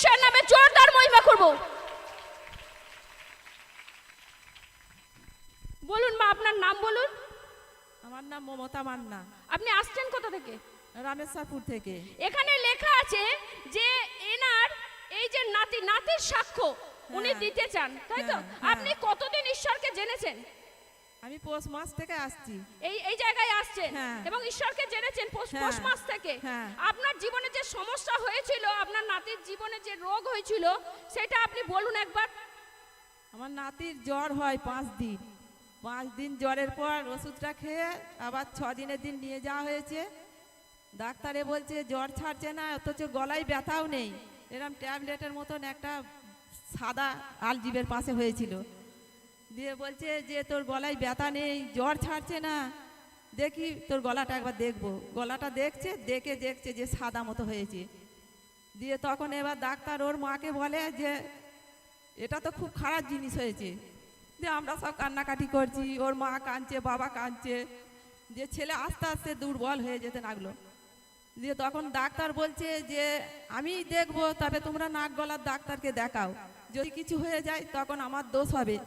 ঈশ্বর নামে জোরদার মহিমা করব। বলুন মা আপনার নাম বলুন। আমার নাম মমতা মান্না। আপনি আসছেন কোথা থেকে? রামেশ্বরপুর থেকে। এখানে লেখা আছে যে এনার এই যে নাতি নাতির সাক্ষ্য উনি হ্যাঁ। দিতে চান তাই তো? হ্যাঁ, হ্যাঁ। আপনি কতদিন ঈশ্বরকে জেনেছেন? আমি পৌষ মাস থেকে আসছি। এই এই জায়গায় আসছেন। হ্যাঁ। এবং ঈশ্বরকে জেনেছেন পৌষ হ্যাঁ। মাস থেকে। হ্যাঁ। আপনার জীবনে যে সমস্যা হয়েছিল আপনার নাতির জীবনে যে রোগ হয়েছিল সেটা আপনি বলুন একবার। আমার নাতির জ্বর হয় পাঁচ দিন। পাঁচ দিন জ্বরের পর ওষুধটা খেয়ে আবার ছ দিনের দিন নিয়ে যাওয়া হয়েছে। ডাক্তারে বলছে জ্বর ছাড়ছে না অথচ গলায় ব্যথাও নেই। এরম ট্যাবলেটের মতন একটা সাদা আলজিবের পাশে হয়েছিল। দিয়ে বলছে যে তোর গলায় ব্যথা নেই, জ্বর ছাড়ছে না। দেখি তোর গলাটা একবার দেখব। গলাটা দেখছে, দেখে দেখছে যে সাদা মতো হয়েছে। দিয়ে তখন এবার ডাক্তার ওর মাকে বলে যে, এটা তো খুব খারাপ জিনিস হয়েছে। যে আমরা সব কান্নাকাটি করছি, ওর মা কাঁদছে, বাবা কাঁদছে। যে ছেলে আস্তে আস্তে দুর্বল হয়ে যেতে লাগল। দিয়ে তখন ডাক্তার বলছে যে, আমি দেখব, তবে তোমরা নাক গলার ডাক্তারকে দেখাও। যদি কিছু হয়ে যায়, তখন আমার দোষ হবে।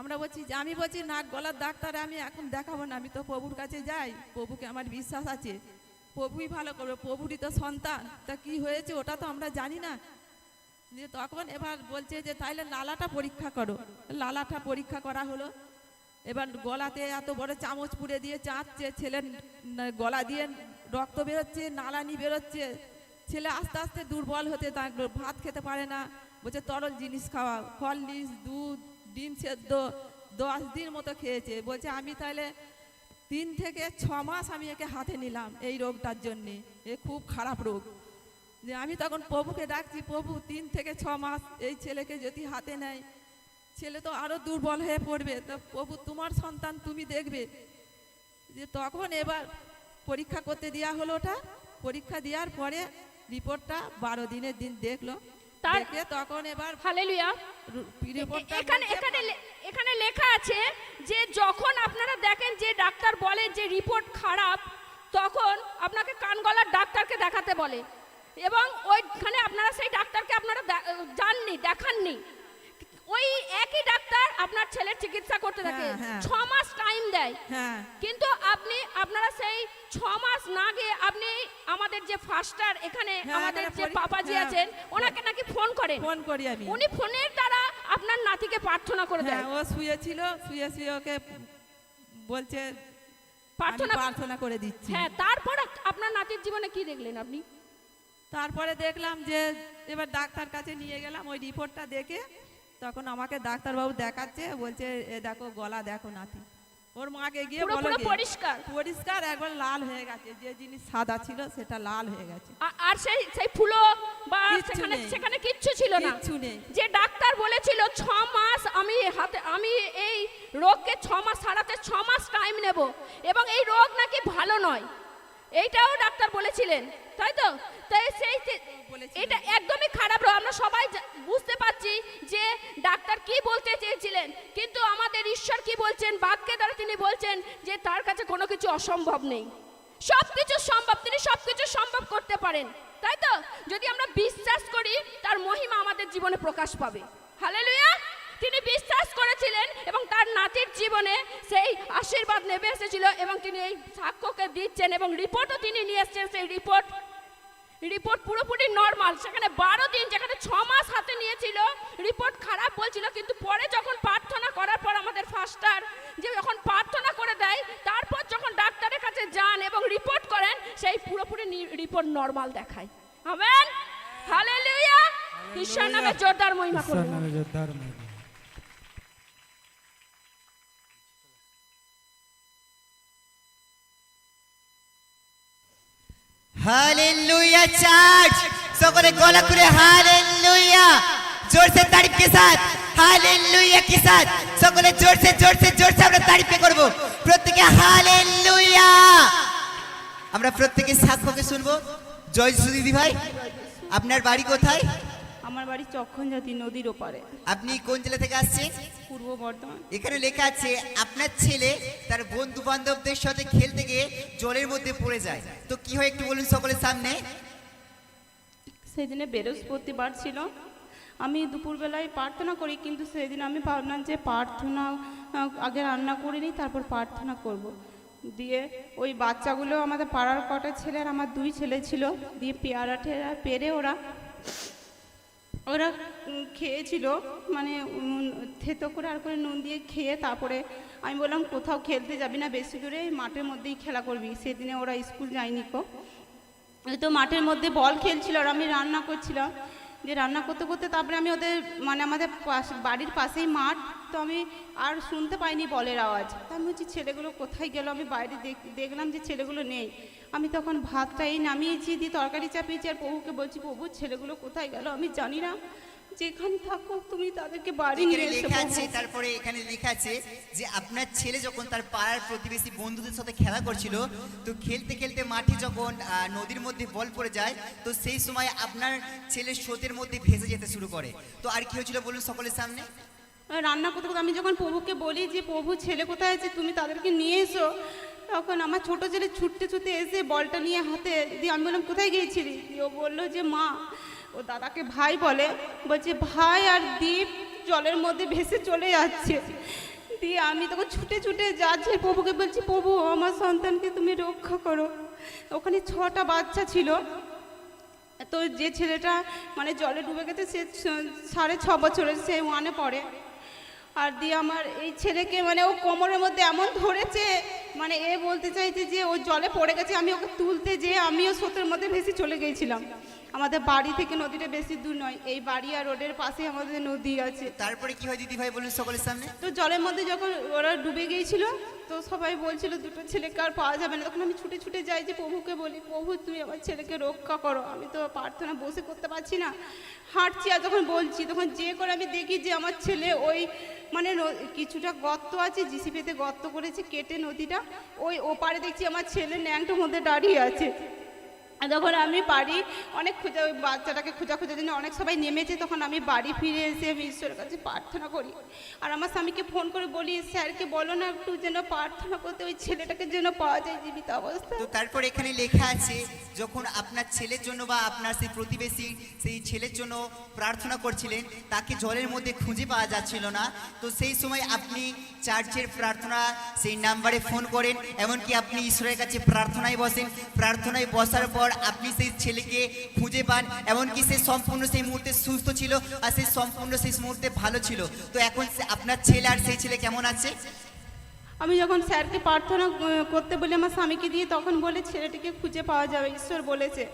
আমরা বলছি যে, আমি বলছি নাক গলার ডাক্তার আমি এখন দেখাবো না, আমি তো প্রভুর কাছে যাই, প্রভুকে আমার বিশ্বাস আছে। প্রভুই ভালো করবে, প্রভুরই তো সন্তান, তা কি হয়েছে ওটা তো আমরা জানি না। দিয়ে তখন এবার বলছে যে, তাইলে লালাটা পরীক্ষা করো। লালাটা পরীক্ষা করা হলো। এবার গলাতে এত বড় চামচ পুড়ে দিয়ে চাঁচছে ছেলের গলা দিয়ে রক্ত বেরোচ্ছে, নালানি বেরোচ্ছে। ছেলে আস্তে আস্তে দুর্বল হতে থাকল, ভাত খেতে পারে না। বলছে, তরল জিনিস খাওয়া হরলিক্স দুধ ডিম সেদ্ধ দশ দিন মতো খেয়েছে। বলছে, আমি তাহলে তিন থেকে ছ মাস আমি একে হাতে নিলাম এই রোগটার জন্যে। এ খুব খারাপ রোগ। যে আমি তখন প্রভুকে ডাকছি, প্রভু, তিন থেকে ছ মাস এই ছেলেকে যদি হাতে নেয়, ছেলে তো আরও দুর্বল হয়ে পড়বে। তো প্রভু, তোমার সন্তান তুমি দেখবে। যে তখন এবার পরীক্ষা করতে দেওয়া হলো ওটা। পরীক্ষা দেওয়ার পরে রিপোর্টটা বারো দিনের দিন দেখল। তার- তখন এবার হালেলুয়া। এখানে এখানে এখানে লেখা আছে যে যখন আপনারা দেখেন যে ডাক্তার বলে যে রিপোর্ট খারাপ তখন আপনাকে কান গলার ডাক্তারকে দেখাতে বলে। এবং ওইখানে আপনারা সেই ডাক্তারকে আপনারা যাননি দেখাননি। ওই একই ডাক্তার আপনার ছেলের চিকিৎসা করতে থাকে। হ্যাঁ, হ্যাঁ। ছ মাস টাইম দেয়। হ্যাঁ। কিন্তু আপনি আপনারা সেই ছ মাস না গিয়ে আপনি আমাদের যে ফাস্টার এখানে হ্যাঁ, আমাদের যে পাপাজি। আছেন ওনাকে নাকি ফোন করেন। ফোন করি আমি। উনি ফোনের দ্বারা আপনার নাতিকে প্রার্থনা করে দেয়। ও শুয়েছিল শুয়ে শুয়ে ওকে বলছে প্রার্থনা প্রার্থনা করে দিচ্ছি। হ্যাঁ তারপর আপনার নাতির জীবনে কি দেখলেন আপনি? তারপরে দেখলাম যে এবার ডাক্তার কাছে নিয়ে গেলাম ওই রিপোর্টটা দেখে তখন আমাকে ডাক্তারবাবু দেখাচ্ছে বলছে এ দেখো গলা দেখো নাতি। ওর মাকে গিয়ে বলো। পরিষ্কার? পরিষ্কার একবার লাল হয়ে গেছে যে জিনিস সাদা ছিল সেটা লাল হয়ে গেছে। আর সেই সেই ফুলো বা সেখানে সেখানে কিচ্ছু ছিল না। কিচ্ছু নেই। যে ডাক্তার বলেছিল ছ মাস আমি হাতে আমি এই রোগকে ছ মাস সারাতে ছ মাস টাইম নেব এবং এই রোগ নাকি ভালো নয়। এইটাও ডাক্তার বলেছিলেন। তাই তো তাই সেই এটা একদমই খারাপ আমরা সবাই বুঝতে পারছি যে ডাক্তার কি বলতে চেয়েছিলেন কিন্তু আমাদের ঈশ্বর কি বলছেন বাক্যের দ্বারা তিনি বলছেন যে তার কাছে কোনো কিছু অসম্ভব নেই। সব কিছু সম্ভব তিনি সব কিছু সম্ভব করতে পারেন তাই তো যদি আমরা বিশ্বাস করি তার মহিমা আমাদের জীবনে প্রকাশ পাবে। হালেলুয়া! তিনি বিশ্বাস করেছিলেন এবং তার নাতির জীবনে সেই আশীর্বাদ নেমে এসেছিল এবং তিনি এই সাক্ষ্যকে দিচ্ছেন এবং রিপোর্টও তিনি নিয়ে এসেছেন সেই রিপোর্ট রিপোর্ট পুরোপুরি নর্মাল সেখানে বারো দিন যেখানে ছ মাস হাতে নিয়েছিল রিপোর্ট খারাপ বলছিল কিন্তু পরে যখন প্রার্থনা করার পর আমাদের ফাস্টার যে যখন প্রার্থনা করে দেয় তারপর যখন ডাক্তারের কাছে যান এবং রিপোর্ট করেন সেই পুরোপুরি রিপোর্ট নর্মাল দেখায়। আমেন হালেলুয়া ঈশ্বর নামে জোরদার মহিমা ঈশ্বর করুন নামে মহিমা। the সকলে গলা করে হালেলুয়া। জোরসে তারিফ কে সাথ। হালেলুয়া কে সাথ? সকলে জোরসে জোরসে জোরসে আমরা তারিফ করব। প্রত্যেকে হালেলুয়া। আমরা প্রত্যেকে সাক্ষ্যকে শুনব। জয় যিশু দিদি ভাই আপনার বাড়ি কোথায়? আমার বাড়ি চক্ষণজাতি নদীর ওপারে। আপনি কোন জেলা থেকে আসছেন? পূর্ব বর্ধমান। এখানে লেখা আছে আপনার ছেলে তার বন্ধু বান্ধবদের সাথে খেলতে গিয়ে জলের মধ্যে পড়ে যায়। তো কি হয় একটু বলুন সকলের সামনে? সেদিনে বৃহস্পতিবার ছিল। আমি দুপুরবেলায় প্রার্থনা করি, কিন্তু সেদিন আমি ভাবলাম যে প্রার্থনা আগে রান্না করে নিই, তারপর প্রার্থনা করব। দিয়ে ওই বাচ্চাগুলো আমাদের পাড়ার কটা ছেলে আর আমার দুই ছেলে ছিল, দিয়ে পেয়ারা টেয়ারা পেরে ওরা ওরা খেয়েছিল। মানে থেতো করে আর করে নুন দিয়ে খেয়ে তারপরে আমি বললাম, কোথাও খেলতে যাবি না, বেশি দূরে, মাঠের মধ্যেই খেলা করবি। সেদিনে ওরা স্কুল যায়নি কো তো মাঠের মধ্যে বল খেলছিল আর আমি রান্না করছিলাম। যে রান্না করতে করতে তারপরে আমি ওদের মানে আমাদের বাড়ির পাশেই মাঠ, তো আমি আর শুনতে পাইনি বলের আওয়াজ। তা আমি বলছি, ছেলেগুলো কোথায় গেল? আমি বাইরে দেখ- দেখলাম যে ছেলেগুলো নেই। আমি তখন ভাতটা এই নামিয়েছি, দিয়ে তরকারি চাপিয়েছি আর প্রভুকে বলছি প্রভু ছেলেগুলো কোথায় গেল? আমি জানি না। যেখানে থাকো তুমি তাদেরকে বাড়ি নিয়ে এসো লেখা আছে তারপরে এখানে লেখা আছে যে আপনার ছেলে যখন তার পাড়ার প্রতিবেশী বন্ধুদের সাথে খেলা করছিল তো খেলতে খেলতে মাঠে যখন নদীর মধ্যে বল পড়ে যায় তো সেই সময় আপনার ছেলে স্রোতের মধ্যে ভেসে যেতে শুরু করে। তো আর কি হয়েছিল বলুন সকলের সামনে? রান্না করতে করতে আমি যখন প্রভুকে বলি যে প্রভু ছেলে কোথায় আছে? তুমি তাদেরকে নিয়ে এসো। তখন আমার ছোট ছেলে ছুটতে ছুটতে এসে বলটা নিয়ে হাতে দিয়ে আমি বললাম কোথায় গিয়েছিলি? ও বলল যে মা ও দাদাকে ভাই বলে, বলছে, ভাই আর দীপ জলের মধ্যে ভেসে চলে যাচ্ছে। দিয়ে আমি তখন ছুটে ছুটে যাচ্ছি। প্রভুকে বলছি, প্রভু, আমার সন্তানকে তুমি রক্ষা করো। ওখানে ছটা বাচ্চা ছিল। তো যে ছেলেটা মানে জলে ডুবে গেছে, সে সাড়ে ছ বছরের, সে ওয়ানে পড়ে। আর দিয়ে আমার এই ছেলেকে মানে ও কোমরের মধ্যে এমন ধরেছে মানে এ বলতে চাইছে যে ও জলে পড়ে গেছে, আমি ওকে তুলতে যেয়ে আমিও স্রোতের মধ্যে ভেসে চলে গিয়েছিলাম। আমাদের বাড়ি থেকে নদীটা বেশি দূর নয় এই বাড়ি আর রোডের পাশে আমাদের নদী আছে। তারপরে কি হয় দিদি ভাই বলুন সকলের সামনে? তো জলের মধ্যে যখন ওরা ডুবে গিয়েছিল তো সবাই বলছিল দুটো ছেলেকে আর পাওয়া যাবে না। তখন আমি ছুটে ছুটে যাই যে প্রভুকে বলি প্রভু তুই আমার ছেলেকে রক্ষা করো। আমি তো প্রার্থনা বসে করতে পারছি না। হাঁটছি আর যখন বলছি তখন যে করে আমি দেখি যে আমার ছেলে ওই মানে কিছুটা গর্ত আছে জিসিপিতে গর্ত করেছে কেটে নদীটা ওই ওপারে দেখছি আমার ছেলে ন্যাংটার মধ্যে দাঁড়িয়ে আছে। তখন আমি বাড়ি অনেক খোঁজা, ওই বাচ্চাটাকে খোঁজা খোঁজার জন্য অনেক সবাই নেমেছে। তখন আমি বাড়ি ফিরে এসে আমি ঈশ্বরের কাছে প্রার্থনা করি। আর আমার স্বামীকে ফোন করে বলি, স্যারকে বলো না একটু যেন প্রার্থনা করতে ওই ছেলেটাকে যেন পাওয়া যায় জীবিত অবস্থায়। তো তারপর এখানে লেখা আছে, যখন আপনার ছেলের জন্য বা আপনার সেই প্রতিবেশী সেই ছেলের জন্য প্রার্থনা করছিলেন, তাকে জলের মধ্যে খুঁজে পাওয়া যাচ্ছিল না। তো সেই সময় আপনি চার্চের প্রার্থনা সেই নাম্বারে ফোন করেন, এমনকি আপনি ঈশ্বরের কাছে প্রার্থনায় বসেন। প্রার্থনায় বসার পর আপনি সেই ছেলেকে খুঁজে পান, এমনকি সে সম্পূর্ণ সেই মুহূর্তে সুস্থ ছিল আর সেই সম্পূর্ণ সেই মুহূর্তে ভালো ছিল। তো এখন আপনার ছেলে আর সেই ছেলে কেমন আছে? আমি যখন স্যারকে প্রার্থনা করতে বলি, আমার স্বামীকে দিয়ে তখন বলে, ছেলেটিকে খুঁজে পাওয়া যাবে। ঈশ্বর বলেছে।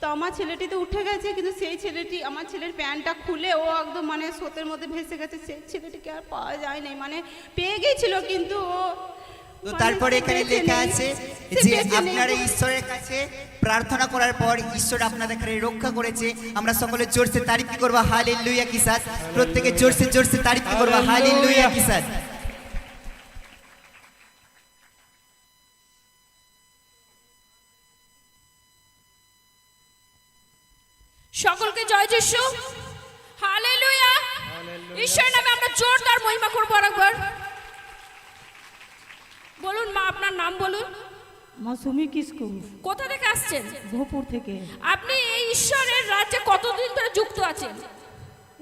তো আমার ছেলেটি তো উঠে গেছে, কিন্তু সেই ছেলেটি, আমার ছেলের প্যান্টটা খুলে ও একদম মানে স্রোতের মধ্যে ভেসে গেছে। সেই ছেলেটিকে আর পাওয়া যায়নি। মানে পেয়ে গেছিল কিন্তু ও তো তারপরে এখানে লেখা আছে যে আপনারা ঈশ্বরের কাছে প্রার্থনা করার পর ঈশ্বর আপনাদের এখানে রক্ষা করেছে। আমরা সকলে জোরসে তারিফ করব? হালে লুইয়া কিসাদ প্রত্যেকে জোরসে জোরসে তারিফ করব? হালে লুইয়া কিসাদ সকলকে জয় যিশু। নাম বলুন। মৌসুমি কিসকু কোথা থেকে আসছেন? ভোপুর থেকে। আপনি এই ঈশ্বরের রাজ্যে কতদিন ধরে যুক্ত আছেন?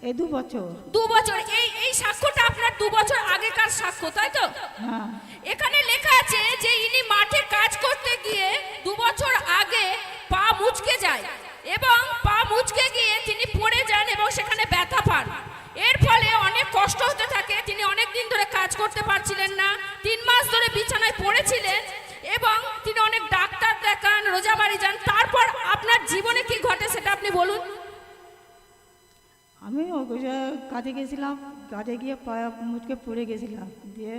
এ দু বছর। দু বছর। এই এই সাক্ষ্যটা আপনার দু বছর আগেকার সাক্ষ্য তাই তো? হ্যাঁ। এখানে লেখা আছে যে ইনি মাঠে কাজ করতে গিয়ে দু বছর আগে পা মুচকে যায় এবং পা মুচকে গিয়ে তিনি পড়ে যান এবং সেখানে ব্যথা পান। এর ফলে অনেক কষ্ট হতে থাকে, তিনি অনেক দিন ধরে কাজ করতে পারছিলেন না, তিন মাস ধরে বিছানায় পড়েছিলেন, এবং তিনি অনেক ডাক্তার দেখান, রোজাবাড়ি যান, তারপর আপনার জীবনে কি ঘটে সেটা আপনি বলুন। আমি কাজে গেছিলাম, কাজে গিয়ে পায়ে মুচকে পড়ে গেছিলাম, দিয়ে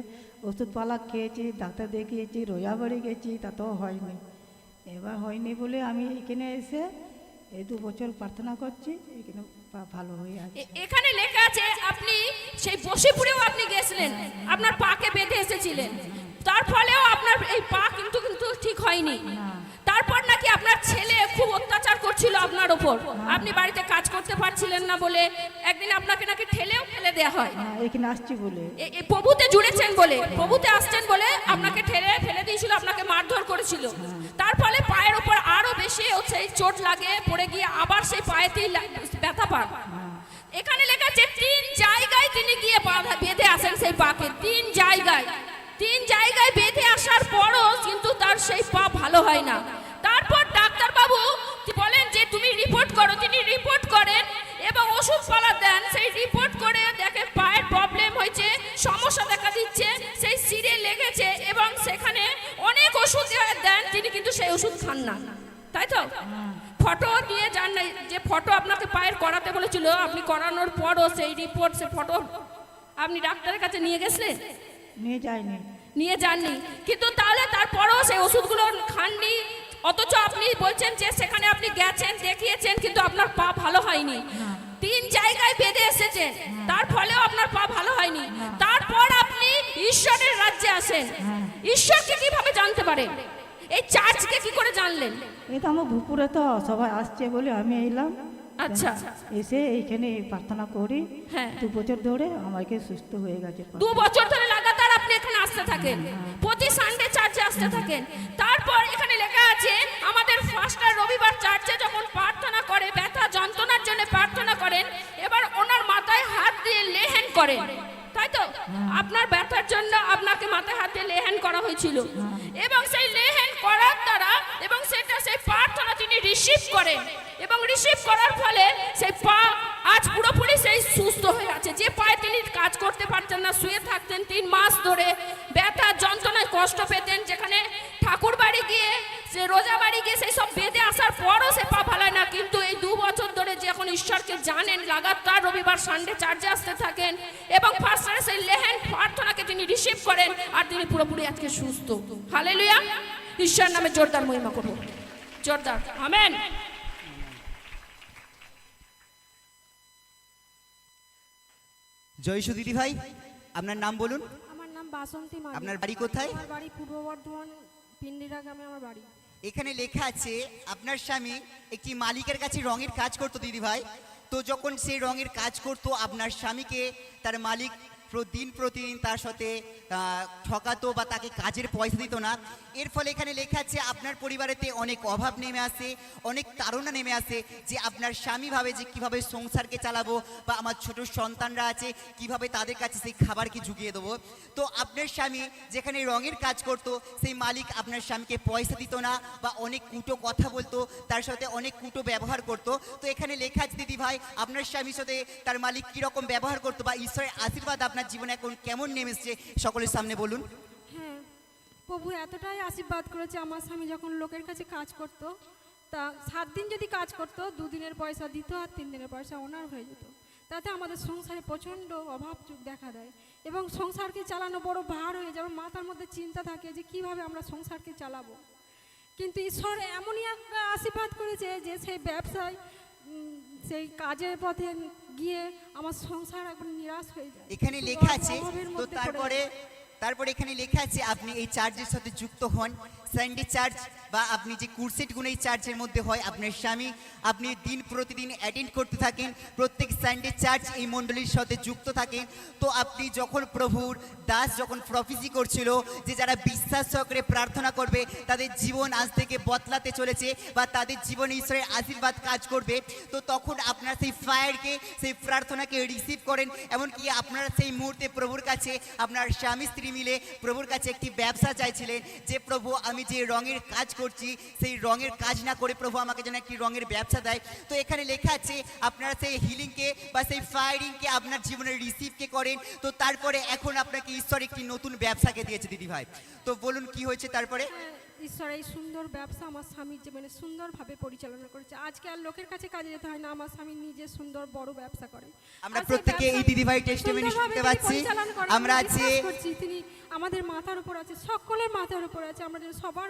ওষুধপালা খেয়েছি, ডাক্তার দেখিয়েছি রোজা বাড়ি গেছি তাতেও হয়নি। এবার হয়নি বলে আমি এখানে এসে এই দু বছর প্রার্থনা করছি, এখানে পা- ভালো হয়ে আছে। এখানে লেখা আছে আপনি সেই বসিপুরেও আপনি গেছিলেন আপনার পাকে বেঁধে এসেছিলেন। তার ফলেও আপনার এই পা কিন্তু কিন্তু ঠিক হয়নি। আপনার ছেলে খুব অত্যাচার করছিল আপনার ওপর। আপনি বাড়িতে কাজ করতে পারছিলেন না বলে একদিন আপনাকে নাকি ঠেলেও ফেলে দেওয়া হয়। হ্যাঁ এখানে আসছি বলে। প্রভুতে জুড়েছেন বলে প্রভুতে আসছেন বলে আপনাকে ঠেলে ফেলে দিয়েছিল আপনাকে মারধর করেছিল। তার ফলে পায়ের উপর আরও বেশি সেই চোট লাগে পড়ে গিয়ে আবার সেই পায়েতেই ব্যথা পান। এখানে লেখা আছে তিন জায়গায় তিনি গিয়ে বাঁধা- বেঁধে আসেন সেই পাকে। তিন জায়গায়। তিন জায়গায় বেঁধে আসার পরও কিন্তু তার সেই পা ভালো হয় না। এবং ওষুধ পালা দেন সেই রিপোর্ট করে দেখে পায়ের প্রবলেম হয়েছে সমস্যা দেখা দিচ্ছে সেই সিরে লেগেছে এবং সেখানে অনেক ওষুধ দেন তিনি কিন্তু সেই ওষুধ খান না। তাই তো? ফটো দিয়ে যান না যে ফটো আপনাকে পায়ের করাতে বলেছিল আপনি করানোর পরও সেই রিপোর্ট সে ফটো আপনি ডাক্তারের কাছে নিয়ে গেছিলেন? নিয়ে যায়নি। নিয়ে যাননি। কিন্তু তাহলে তারপরও সেই ওষুধগুলো খাননি অথচ আপনি বলছেন যে সেখানে আপনি গেছেন দেখিয়েছেন কিন্তু আপনার পা ভালো হয়নি। তিন জায়গায় বেঁধে এসেছেন তার ফলেও আপনার পা ভালো হয়নি। তারপর আপনি ঈশ্বরের রাজ্যে আসেন। ঈশ্বরকে কীভাবে জানতে পারেন এই চার্চকে কি করে জানলেন? তো আমার ভুপুরে তো সবাই আসছে বলে আমি এলাম। আচ্ছা। এসে এইখানে প্রার্থনা করি। হ্যাঁ। দু বছর ধরে আমাকে সুস্থ হয়ে গেছে। দু বছর ধরে লাগাতার আপনি এখানে আসতে থাকেন। প্রতি সানডে চার্চে আসতে থাকেন। তারপর এখানে লেখা আছে আমাদের ফার্স্টার রবিবার চার্চে যখন প্রার্থনা ব্যথার জন্য আপনাকে মাথায় হাতে লেহেন করা হয়েছিল। এবং সেই লেহেন করার দ্বারা এবং সেটা সেই প্রার্থনা তিনি রিসিভ করেন। এবং রিসিভ করার ফলে সেই পা আজ পুরোপুরি সেই সুস্থ হয়ে আছে। যে পায়ে তিনি কাজ করতে পারতেন না, শুয়ে থাকতেন তিন মাস ধরে, ব্যথা, যন্ত্রণায় কষ্ট পেতেন, যেখানে ঠাকুর বাড়ি গিয়ে, সে রোজা বাড়ি গিয়ে সেই সব বেঁধে আসার পরও সে পা ভালো হয় না। কিন্তু এই দু বছর ধরে যখন ঈশ্বরকে জানেন, লাগাতার রবিবার, সানডে চার্জে আসতে থাকেন এবং ফার্স্টারে সেই লেহেন রিসিভ করেন আর তিনি পুরোপুরি আজকে সুস্থ। হালেলুয়া ঈশ্বর নামে জোরদার মহিমা করব। জোরদার। আমেন জয়সু দিদি ভাই আপনার নাম বলুন। আমার নাম বাসন্তী মালি আপনার বাড়ি কোথায়? আমার বাড়ি পূর্ব বর্ধমান পিন্ডিরা গ্রামে আমার বাড়ি। এখানে লেখা আছে আপনার স্বামী একটি মালিকের কাছে রঙের কাজ করতো দিদি ভাই। তো যখন সেই রঙের কাজ করতো আপনার স্বামীকে তার মালিক দিন প্রতিদিন তার সাথে ঠকাতো বা তাকে কাজের পয়সা দিত না। এর ফলে এখানে লেখা আছে, আপনার পরিবারেতে অনেক অভাব নেমে আসে, অনেক তাড়না নেমে আসে যে আপনার স্বামী ভাবে যে কীভাবে সংসারকে চালাবো বা আমার ছোট সন্তানরা আছে, কীভাবে তাদের কাছে সেই খাবারকে ঝুঁকিয়ে দেবো। তো আপনার স্বামী যেখানে রঙের কাজ করতো, সেই মালিক আপনার স্বামীকে পয়সা দিত না বা অনেক কুটো কথা বলতো, তার সাথে অনেক কুটো ব্যবহার করতো। তো এখানে লেখা আছে, দিদি ভাই, আপনার স্বামীর সাথে তার মালিক কীরকম ব্যবহার করতো বা ঈশ্বরের আশীর্বাদ আপনার জীবনে এখন কেমন নেমে এসছে সকলের সামনে বলুন। হ্যাঁ প্রভু এতটাই আশীর্বাদ করেছে আমার স্বামী যখন লোকের কাছে কাজ করত, তা সাত দিন যদি কাজ করতো, দুদিনের পয়সা দিত আর তিন দিনের পয়সা ওনার হয়ে যেত। তাতে আমাদের সংসারে প্রচণ্ড অভাব দেখা দেয় এবং সংসারকে চালানো বড় ভার হয়ে যাবে মাথার মধ্যে চিন্তা থাকে যে কীভাবে আমরা সংসারকে চালাবো। কিন্তু ঈশ্বর এমনই একটা আশীর্বাদ করেছে যে সেই ব্যবসায় সেই কাজের পথে গিয়ে আমার সংসার একবার নিরাশ হয়ে যায়। এখানে লেখা আছে তো তারপরে তারপরে এখানে লেখা আছে আপনি এই চার্জের সাথে যুক্ত হন। সানডে চার্চ বা আপনি যে কুরসেটগুলো এই চার্চের মধ্যে হয়, আপনার স্বামী, আপনি দিন প্রতিদিন অ্যাটেন্ড করতে থাকেন, প্রত্যেক সানডে চার্চ এই মণ্ডলীর সাথে যুক্ত থাকেন। তো আপনি যখন প্রভুর দাস, যখন প্রফিসি করছিল যে যারা বিশ্বাস সহকারে প্রার্থনা করবে, তাদের জীবন আজ থেকে বদলাতে চলেছে বা তাদের জীবনে ঈশ্বরের আশীর্বাদ কাজ করবে, তো তখন আপনারা সেই ফায়ারকে সেই প্রার্থনাকে রিসিভ করেন। এমনকি আপনারা সেই মুহূর্তে প্রভুর কাছে, আপনার স্বামী স্ত্রী মিলে প্রভুর কাছে একটি ব্যবসা চাইছিলেন যে, প্রভু, আমি যে রঙের কাজ করছি, সেই রঙের কাজ না করে প্রভু আমাকে যেন একটি রঙের ব্যবসা দেয়। তো এখানে লেখা আছে, আপনারা সেই হিলিংকে বা সেই ফায়ারিংকে আপনার জীবনের রিসিভকে করেন। তো তারপরে এখন আপনাকে ঈশ্বর একটি নতুন ব্যবসাকে দিয়েছে দিদি ভাই তো বলুন কি হয়েছে তারপরে? ঈশ্বর এই সুন্দর ব্যবসা আমার স্বামীর জীবনে সুন্দরভাবে পরিচালনা করেছে আজকে আর লোকের কাছে কাজে যেতে হয় না আমার স্বামী নিজে সুন্দর বড় ব্যবসা করে আমরা প্রত্যেকে এই দিদি ভাই টেস্টিমনি শুনতে পাচ্ছি। আমরা আছি- তিনি আমাদের মাথার উপর আছে সকলের মাথার উপর আছে আমরা যেন সবার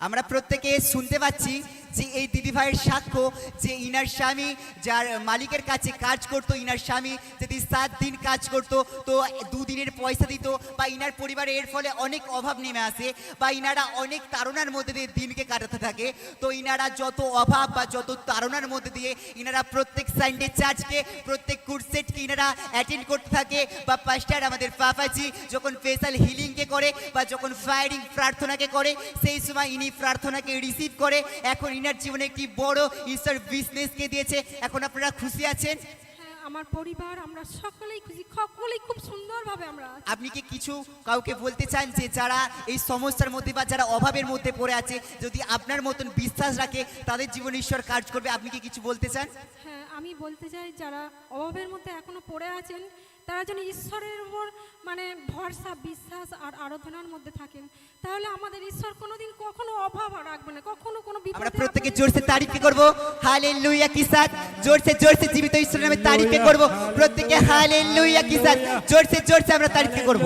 আমরা প্রত্যেকে শুনতে পাচ্ছি যে এই দিদিভাইয়ের সাক্ষ্য, যে ইনার স্বামী যার মালিকের কাছে কাজ করতো, ইনার স্বামী যদি সাত দিন কাজ করতো, তো দুদিনের পয়সা দিত বা ইনার পরিবারে এর ফলে অনেক অভাব নেমে আসে বা ইনারা অনেক তাড়নার মধ্যে দিয়ে দিনকে কাটাতে থাকে। তো ইনারা যত অভাব বা যত তারণার মধ্যে দিয়ে ইনারা প্রত্যেক সানডে চার্চকে প্রত্যেক কুরসেটকে ইনারা অ্যাটেন্ড করতে থাকে বা পাস্টার আমাদের পাপাজি যখন ফেসাল হিলিংকে করে বা যখন ফায়ারিং প্রার্থনাকে করে, সেই সময় ইনি প্রার্থনাকে রিসিভ করে এখন ইনার জীবনে একটি বড় ঈশ্বর বিজনেসকে দিয়েছে। এখন আপনারা খুশি আছেন? হ্যাঁ আমার পরিবার আমরা সকলেই খুশি সকলেই খুব সুন্দরভাবে আমরা আপনি কি কিছু কাউকে বলতে চান যে যারা এই সমস্যার মধ্যে বা যারা অভাবের মধ্যে পড়ে আছে যদি আপনার মতন বিশ্বাস রাখে তাদের জীবন ঈশ্বর কাজ করবে আপনি কি কিছু বলতে চান? হ্যাঁ আমি বলতে চাই যারা অভাবের মধ্যে এখনও পড়ে আছেন তারা যেন ঈশ্বরের উপর মানে ভরসা বিশ্বাস আর আরাধনার মধ্যে থাকেন। তাহলে আমাদের ঈশ্বর কোনোদিন কখনো অভাব আর রাখবে না কখনো কোনো আমরা বিপদে প্রত্যেকে জোরসে তারিফ করব। হালেলুয়া কি সাথ জোরসে জোরসে জীবিত ঈশ্বরের নামে তারিফ করব। প্রত্যেকে হালেলুয়া কি সাথ জোরসে জোরসে আমরা তারিফ করব.